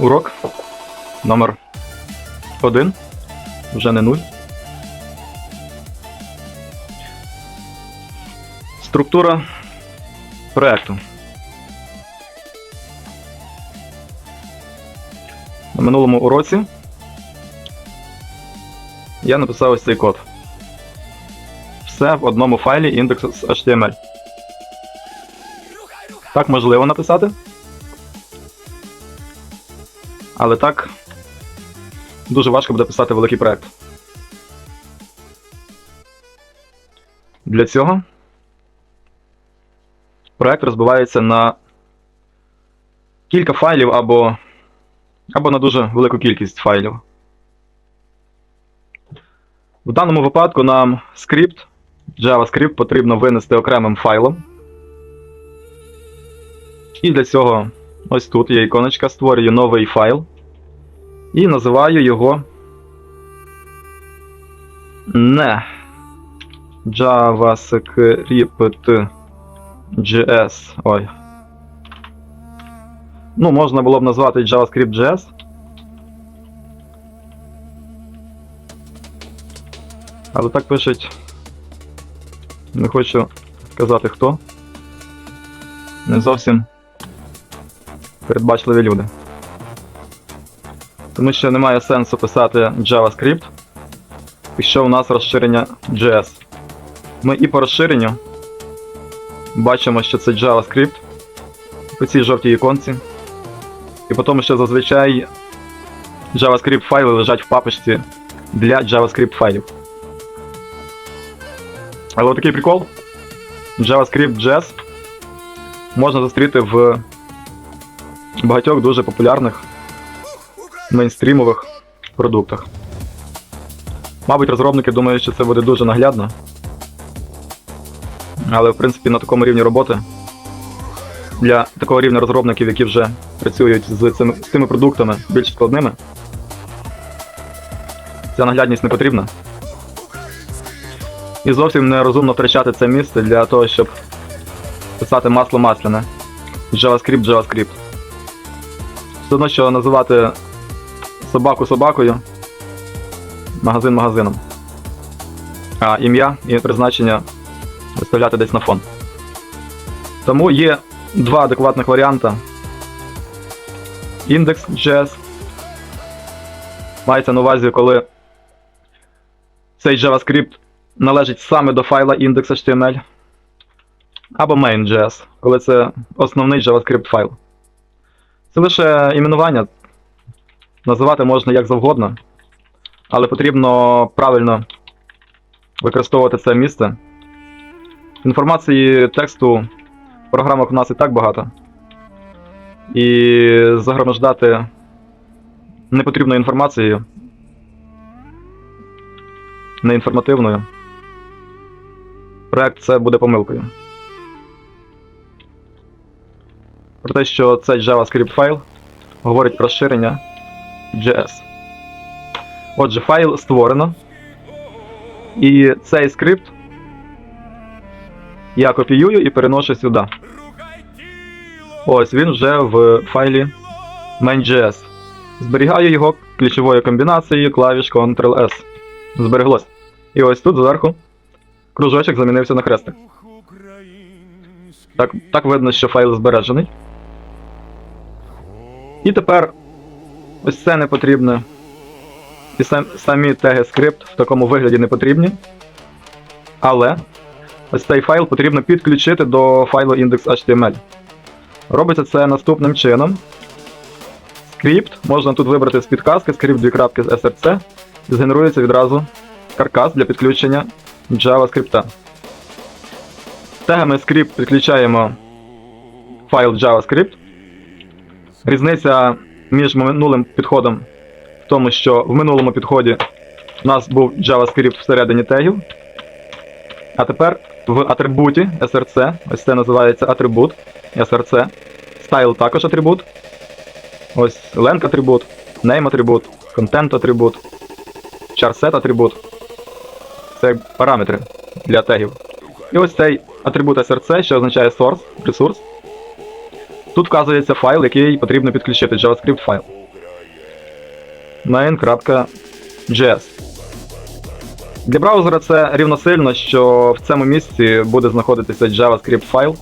Урок номер 1. Вже не 0. Структура проекту. На минулому уроці я написав ось цей код. Все в одному файлі index.html. Так можливо написати. Але так дуже важко буде писати великий проект. Для цього проект розбивається на кілька файлів або, або на дуже велику кількість файлів. В даному випадку нам скрипт, JavaScript потрібно винести окремим файлом. І для цього ось тут є іконочка, створюю новий файл. І називаю його не JavaScript.js. Ой. Ну, можна було б назвати JavaScript.js. Але так пишуть. Не хочу сказати хто. Не зовсім передбачливі люди. Тому що немає сенсу писати JavaScript, якщо у нас розширення JS. Ми і по розширенню бачимо, що це JavaScript по цій жовтій іконці. І по тому, що зазвичай JavaScript файли лежать в папочці для JavaScript файлів. Але отакий прикол. JavaScript JS можна зустріти в багатьох дуже популярних мейнстрімових продуктах. Мабуть, розробники думають, що це буде дуже наглядно. Але в принципі на такому рівні роботи для такого рівня розробників, які вже працюють з цими, з цими продуктами більш складними, ця наглядність не потрібна. І зовсім нерозумно втрачати це місце для того, щоб писати масло масляне. JavaScript, JavaScript. Все одно, що називати собаку собакою, магазин магазином. А ім'я і призначення виставляти десь на фон. Тому є два адекватних варіанти. Index.js. Мається на увазі, коли цей JavaScript належить саме до файла index.html. Або main.js, коли це основний JavaScript файл. Це лише іменування. Називати можна як завгодно, але потрібно правильно використовувати це місце. Інформації тексту в програмах у нас і так багато. І загромождати непотрібною інформацією, неінформативною. Проект це буде помилкою. Про те, що цей JavaScript файл говорить про розширення JS. Отже, файл створено. І цей скрипт я копіюю і переношу сюди. Ось він вже в файлі main.js. Зберігаю його ключовою комбінацією клавіш Ctrl-S. Збереглось. І ось тут зверху кружочок замінився на хрестик. Так, так видно, що файл збережений. І тепер ось це не потрібне. І сам, самі теги скрипт в такому вигляді не потрібні. Але ось цей файл потрібно підключити до файлу index.html. Робиться це наступним чином. Скрипт можна тут вибрати з підказки скрипт 2 крапки з SRC. І згенерується відразу каркас для підключення JavaScript. Тегами скрипт підключаємо файл JavaScript. Різниця між минулим підходом в тому, що в минулому підході у нас був JavaScript всередині тегів. А тепер в атрибуті src, ось це називається атрибут src, style також атрибут. Ось length атрибут, name атрибут, content атрибут, charset атрибут. Це параметри для тегів. І ось цей атрибут src, що означає source, ресурс. Тут вказується файл, який потрібно підключити, JavaScript файл. main.js. Для браузера це рівносильно, що в цьому місці буде знаходитися JavaScript файл,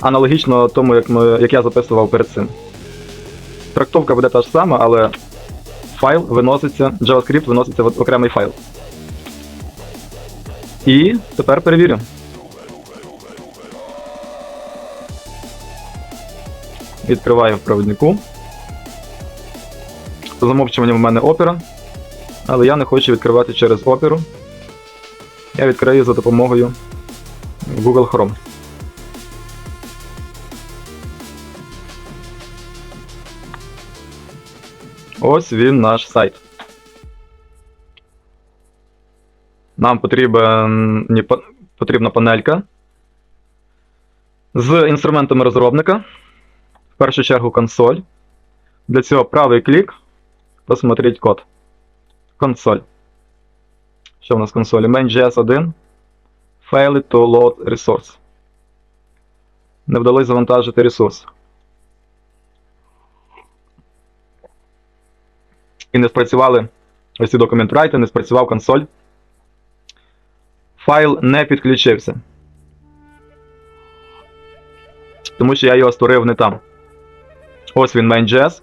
аналогічно тому, як, ми, як я записував перед цим. Трактовка буде та ж сама, але файл виноситься, JavaScript виноситься в окремий файл. І тепер перевірю. Відкриваю в провіднику. За замовчуванням в мене опера, але я не хочу відкривати через оперу. Я відкрию за допомогою Google Chrome. Ось він наш сайт. Нам потрібен, потрібна панелька з інструментами розробника. В першу чергу консоль. Для цього правий клік. Посмотреть код. Консоль. Що в нас в консолі? Main.js 1. Failed to load resource. Не вдалося завантажити ресурс. І не спрацювали ось ці документ райти, не спрацював консоль. Файл не підключився. Тому що я його створив не там. Ось він main.js,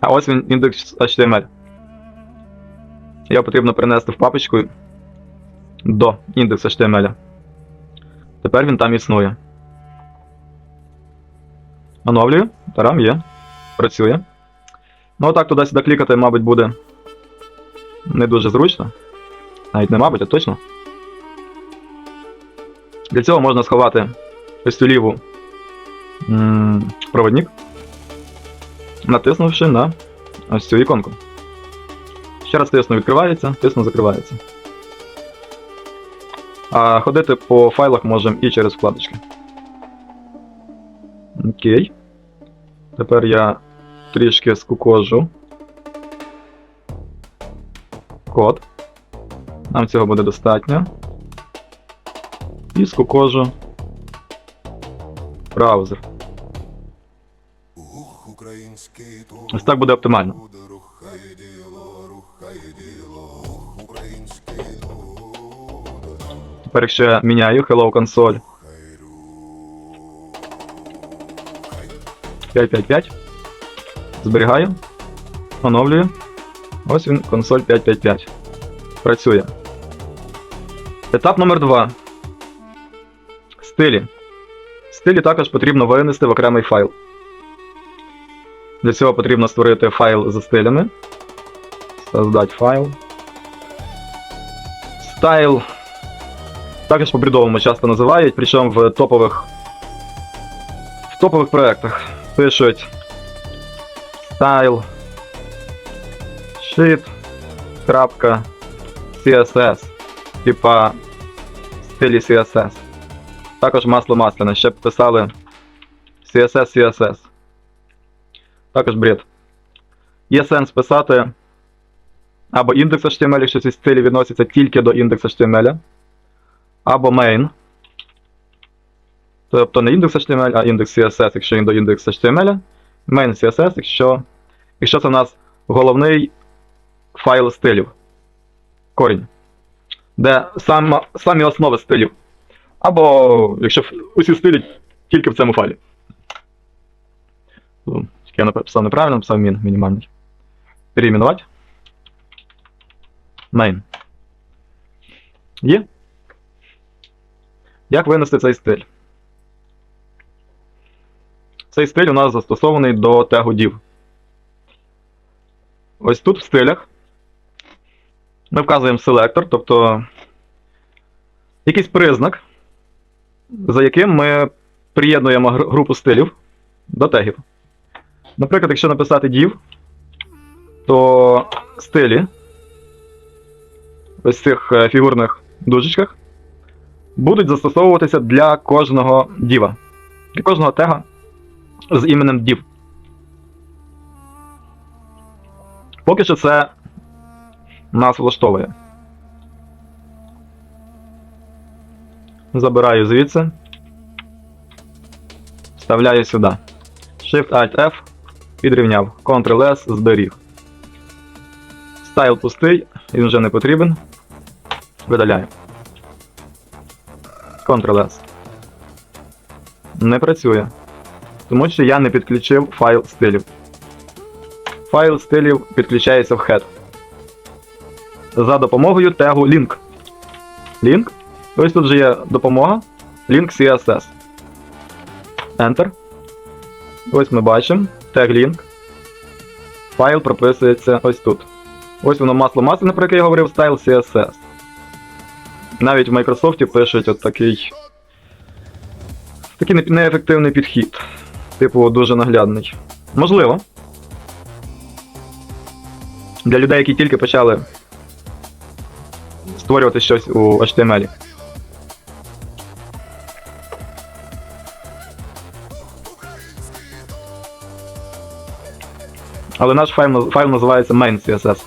а ось він index.html. Його потрібно перенести в папочку до index.html. Тепер він там існує. Оновлюю. Тарам є. Працює. Ну отак туди-сюди клікати, мабуть, буде не дуже зручно. Навіть не мабуть, а точно. Для цього можна сховати ось цю ліву проводник, натиснувши на ось цю іконку. Ще раз тисну відкривається, тисну закривається. А ходити по файлах можемо і через вкладочки. Окей. Тепер я трішки скукожу код. Нам цього буде достатньо. І скукожу браузер. Ось так буде оптимально. Тепер якщо я міняю Hello Console 555. Зберігаю. Оновлюю. Ось він, консоль 555. Працює. Етап номер 2. Стилі. Стилі також потрібно винести в окремий файл. Для цього потрібно створити файл за стилями. Создать файл. Стайл. Також по-бредовому часто називають, причому в топових в топових проєктах пишуть style sheet крапка CSS, типа стилі CSS. Також масло масляне, ще писали CSS CSS. Також бред. Є сенс писати або індекс HTML, якщо ці стилі відносяться тільки до індекс HTML, або main. Тобто не індекс HTML, а індекс CSS, якщо він до індекс HTML, main CSS, якщо, якщо це у нас головний файл стилів. Корінь. Де сам, самі основи стилів. Або якщо усі стилі тільки в цьому файлі. Я написав неправильно, написав min, мінімальний. Переименувати. Main. Є? Як винести цей стиль? Цей стиль у нас застосований до тегу div. Ось тут в стилях ми вказуємо селектор, тобто якийсь признак, за яким ми приєднуємо групу стилів до тегів. Наприклад, якщо написати div, то стилі ось цих е, фігурних дужечках будуть застосовуватися для кожного діва, для кожного тега з іменем div. Поки що це нас влаштовує. Забираю звідси. Вставляю сюди. Shift-Alt-F. Підрівняв. Ctrl-S зберіг. Стайл пустий, він вже не потрібен. Видаляю. Ctrl-S. Не працює. Тому що я не підключив файл стилів. Файл стилів підключається в head. За допомогою тегу link. Link. Ось тут вже є допомога. Link CSS. Enter. Ось ми бачимо. Тег link. Файл прописується ось тут. Ось воно масло масляне, про яке я говорив, Style CSS. Навіть в Microsoft пишуть от такий. Такий неефективний підхід. Типу, дуже наглядний. Можливо. Для людей, які тільки почали створювати щось у HTML. Але наш файл, файл називається main CSS.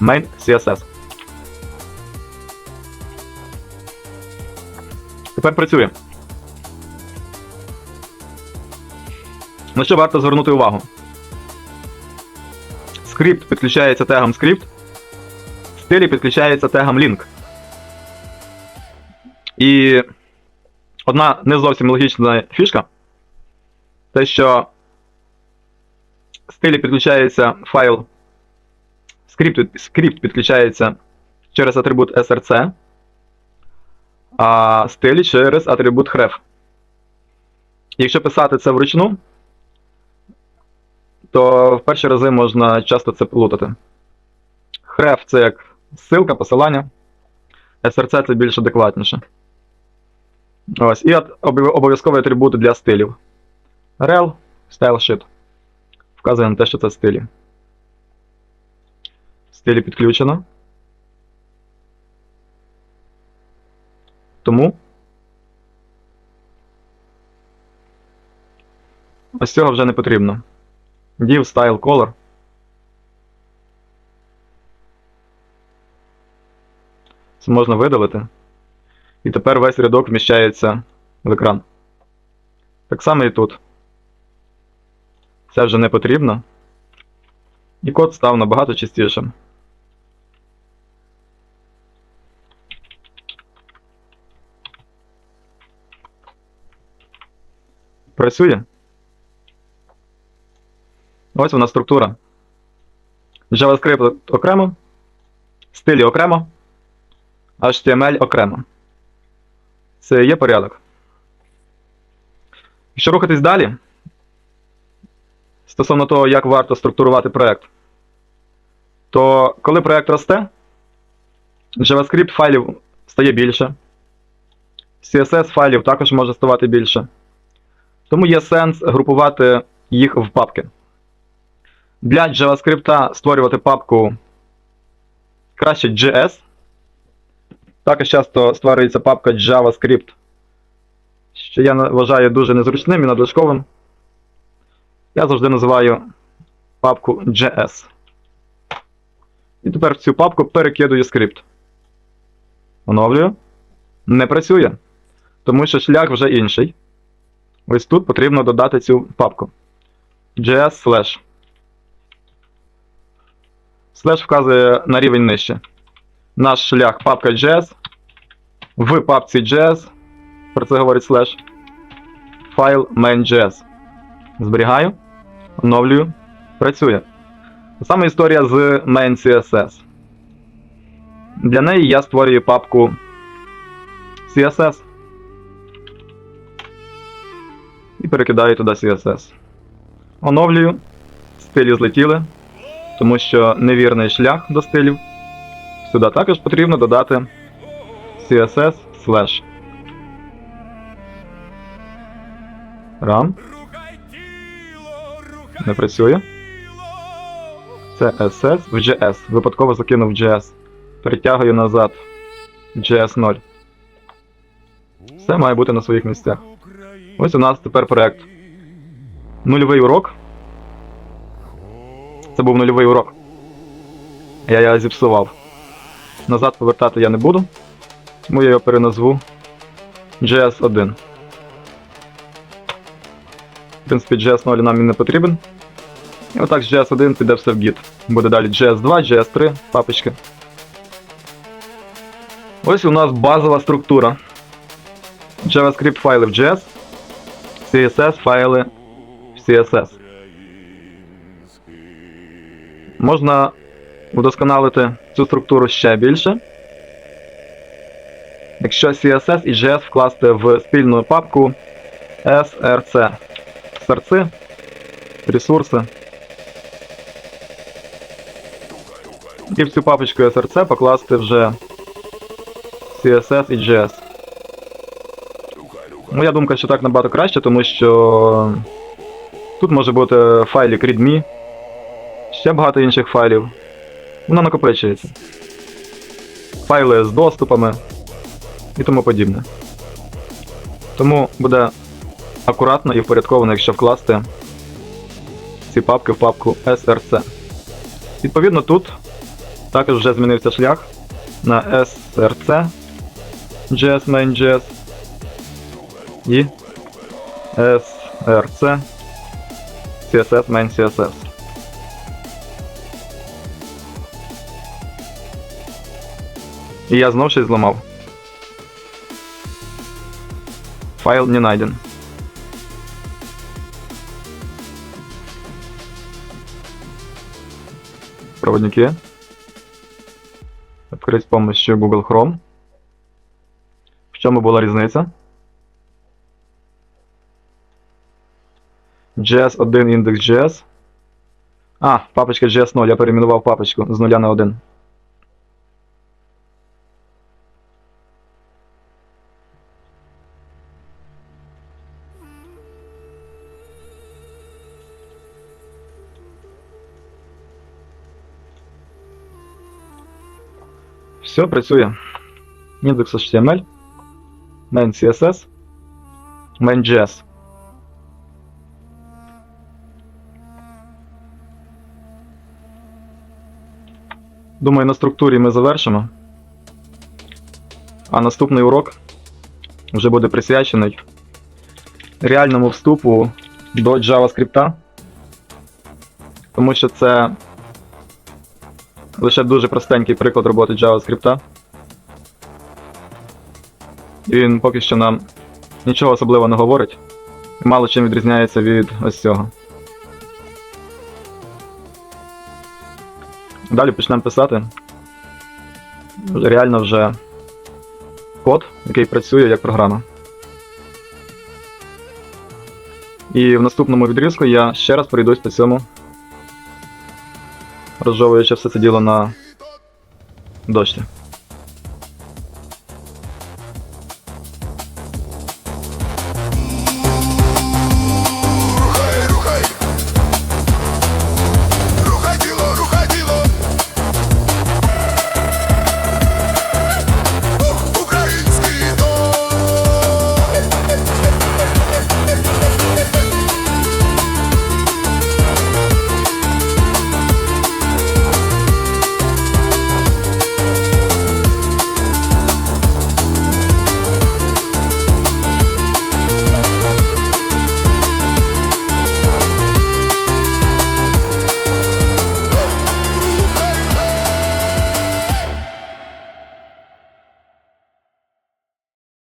Main CSS. Тепер працює. На що варто звернути увагу? Скрипт підключається тегом скрипт. Стилі підключається тегом link. І одна не зовсім логічна фішка. Те, що стилі підключається файл. Скрипт, скрипт підключається через атрибут src, а стилі через атрибут href. Якщо писати це вручну, то в перші рази можна часто це плутати. Href це як ссылка, посилання. SRC це більш адекватніше. Ось. І от обов- обов'язковий атрибут для стилів. rel, stylesheet. Вказує на те, що це стилі. Стилі підключено. Тому ось цього вже не потрібно. Div style color. Це можна видалити. І тепер весь рядок вміщається в екран. Так само і тут. Це вже не потрібно. І код став набагато чистішим. Працює. Ось вона структура. JavaScript окремо, стилі окремо, HTML окремо. Це є порядок. Якщо рухатись далі, стосовно того, як варто структурувати проект, то коли проект росте, JavaScript файлів стає більше, CSS файлів також може ставати більше. Тому є сенс групувати їх в папки. Для JavaScript створювати папку краще JS. Також часто створюється папка JavaScript, що я вважаю дуже незручним і надлишковим. Я завжди називаю папку JS. І тепер в цю папку перекидую скрипт. Оновлюю. Не працює. Тому що шлях вже інший. Ось тут потрібно додати цю папку. JS slash. Слеш вказує на рівень нижче. Наш шлях папка JS. В папці JS. Про це говорить слеш. Файл main.js. Зберігаю. Оновлюю. Працює. Та Саме історія з main CSS. Для неї я створюю папку CSS. І перекидаю туди CSS. Оновлюю. Стилі злетіли тому що невірний шлях до стилів. Сюди також потрібно додати CSS slash. Не працює. Це SS в JS. Випадково закинув JS. Перетягую назад. JS 0. Все має бути на своїх місцях. Ось у нас тепер проект. Нульовий урок. Це був нульовий урок. Я його зіпсував. Назад повертати я не буду. Тому я його переназву JS1. В принципі, JS 0 нам він не потрібен. І отак з JS1 піде все в Git. Буде далі JS2, JS3, папочки. Ось у нас базова структура. JavaScript файли в JS, CSS файли в CSS. Можна удосконалити цю структуру ще більше. Якщо CSS і JS вкласти в спільну папку SRC. Сорці, ресурси. І в цю папочку SRC покласти вже CSS і JS. Моя думка, що так набагато краще, тому що тут може бути файлик readme, ще багато інших файлів. Воно накопичується. Файли з доступами і тому подібне. Тому буде акуратно і впорядковано, якщо вкласти ці папки в папку SRC. Відповідно, тут також вже змінився шлях на SRC JS main.js і SRC CSS main CSS. І я знов щось зламав. Файл не найден. Проводники. Открыть с помощью Google Chrome. В чому була різниця? JS1 index.js. А, папочка JS0, я перейменував папочку з 0 на 1. Все, працює. Index.html, main CSS, main.js. Думаю, на структурі ми завершимо. А наступний урок вже буде присвячений реальному вступу до JavaScript. Тому що це лише дуже простенький приклад роботи JavaScript. Він поки що нам нічого особливого не говорить. Мало чим відрізняється від ось цього. Далі почнемо писати. Реально вже код, який працює як програма. І в наступному відрізку я ще раз пройдусь по цьому, розжовуючи все це діло на дошці.